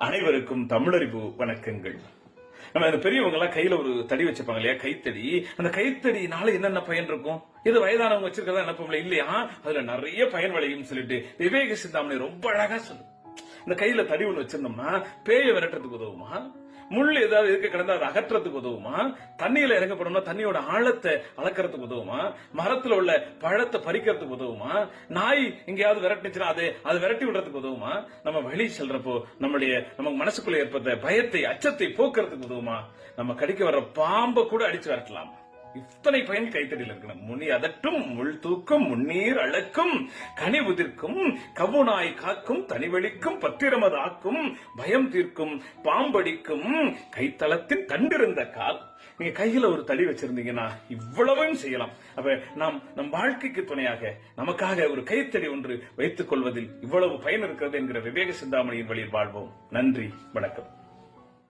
அனைவருக்கும் தமிழறிவு வணக்கங்கள். நம்ம இந்த பெரியவங்க எல்லாம் கையில ஒரு தடி வச்சிருப்பாங்க இல்லையா? கைத்தடி. அந்த கைத்தடினால என்னென்ன பயன் இருக்கும்? இது வயதானவங்க வச்சிருக்கிறதா என்ன இல்லையா? அதுல நிறைய பயன் விளையும் சொல்லிட்டு விவேக சிந்தாமணி ரொம்ப அழகா சொல்லு இந்த கையில தடி ஒண்ணு வச்சிருந்தோம்னா பேயை விரட்டுறதுக்கு உதவுமா? முள் ஏதாவது இருக்க கிடந்தா அதை அகற்றுறதுக்கு உதவுமா? தண்ணியில இறங்கப்படணும்னா தண்ணியோட ஆழத்தை அளக்கிறதுக்கு உதவுமா? மரத்துல உள்ள பழத்தை பறிக்கிறதுக்கு உதவுமா? நாய் எங்கேயாவது விரட்டுச்சுன்னா அது அது விரட்டி விடுறதுக்கு உதவுமா? நம்ம வழி செல்றப்போ நம்மளுடைய நம்ம மனசுக்குள்ள ஏற்பட்ட பயத்தை அச்சத்தை போக்குறதுக்கு உதவுமா? நம்ம கடிக்க வர்ற பாம்பை கூட அடிச்சு விரட்டலாம். இத்தனை பயன் கைத்தடியில் இருக்கணும். முனி அதட்டும் முள் தூக்கும் முன்னீர் அழக்கும் கனி உதிர்க்கும் கவுனாய் காக்கும் தனிவெளிக்கும் பத்திரமதாக்கும் பயம் தீர்க்கும் பாம்படிக்கும் கைத்தளத்தின் கண்டிருந்த கால். நீங்க கையில ஒரு தடி வச்சிருந்தீங்கன்னா இவ்வளவும் செய்யலாம். அப்ப நாம் நம் வாழ்க்கைக்கு துணையாக நமக்காக ஒரு கைத்தடி ஒன்று வைத்துக் கொள்வதில் இவ்வளவு பயன் இருக்கிறது என்கிற விவேக சிந்தாமணியின் வழியில் வாழ்வோம். நன்றி வணக்கம்.